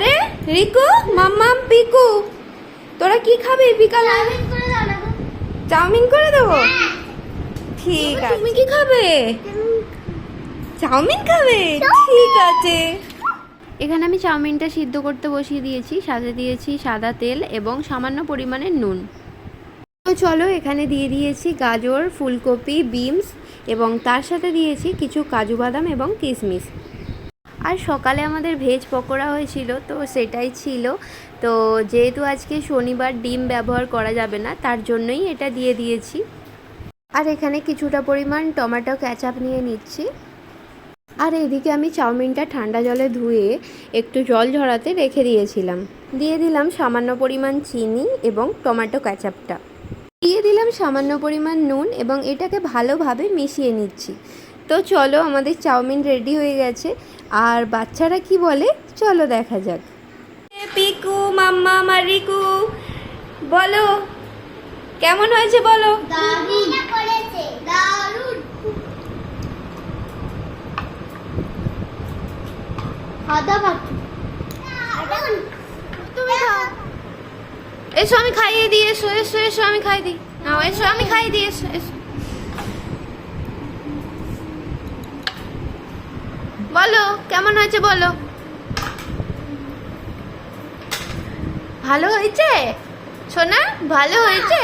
আরে রিকু মাম্মাম পিকু তোরা কি খাবে বিকাল? চাউমিন করে দেবো? ঠিক আছে। তুমি কি খাবে? চাউমিন খাবে? ঠিক আছে। এখানে আমি চাউমিনটা সিদ্ধ করতে বসিয়ে দিয়েছি। সাথে দিয়েছি সাদা তেল এবং সামান্য পরিমাণে নুন। তো চলো এখানে দিয়ে দিয়েছি গাজর ফুলকপি বিনস এবং তার সাথে দিয়েছি কিছু কাজু বাদাম এবং কিশমিশ। আর সকালে আমাদের ভেজ পকোড়া হয়েছিল, তো সেটাই ছিল। তো যেহেতু আজকে শনিবার ডিম ব্যবহার করা যাবে না, তার জন্যই এটা দিয়ে দিয়েছি। আর এখানে কিছুটা পরিমাণ টমেটো ক্যাচাপ নিয়ে নিচ্ছি। আর এদিকে আমি চাউমিনটা ঠান্ডা জলে ধুয়ে একটু জল ঝরাতে রেখে দিয়েছিলাম। দিয়ে দিলাম সামান্য পরিমাণ চিনি এবং টমেটো ক্যাচাপটা দিয়ে দিলাম সামান্য পরিমাণ নুন এবং এটাকে ভালোভাবে মিশিয়ে নিচ্ছি। তো চলো আমাদের চাউমিন রেডি হয়ে গেছে। আর বাচ্চারা কি বলে? চলো দেখা যাক। পিকু মাম্মা মারিকু বলো কেমন হয়েছে বলো? এসো আমি খাইয়ে দিই এসো এসো এসো আমি খাই দিই। নাও এসো আমি খাই দিই এসো এসো। বলো কেমন হয়েছে বলো। ভালো হয়েছে? সোনা ভালো হয়েছে?